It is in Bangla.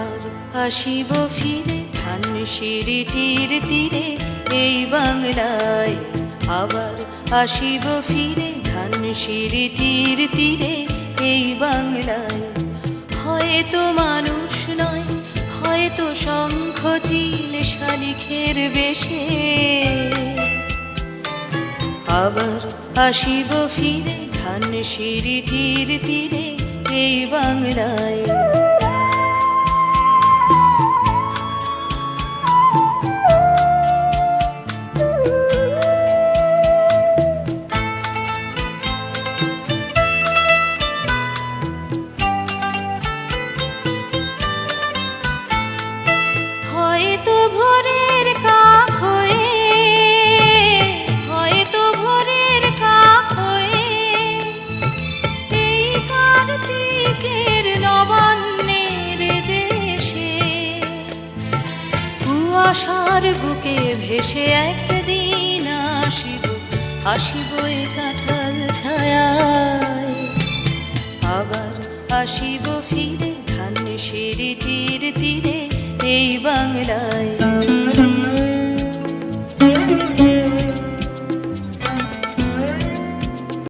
আবার আসিব ফিরে, ধান সিঁড়িটির তীরে এই বাংলায়। আবার আসিব ফিরে, ধান সিঁড়িটির তীরে এই বাংলায়। হয়তো মানুষ নয়, হয়তো শঙ্খ চিল শালিখের বেশে। আবার আসিব ফিরে, ধান সিঁড়িটির তীরে এই বাংলায়। ভোরের হয়ে, হয়তো হয়ে। কুয়াশার বুকে ভেসে একদিন আসিব আসিব এ কাঁঠাল ছায়ায়। আবার আসিব ফিরে ধান সিঁড়িটির তীরে এই বাংলায়।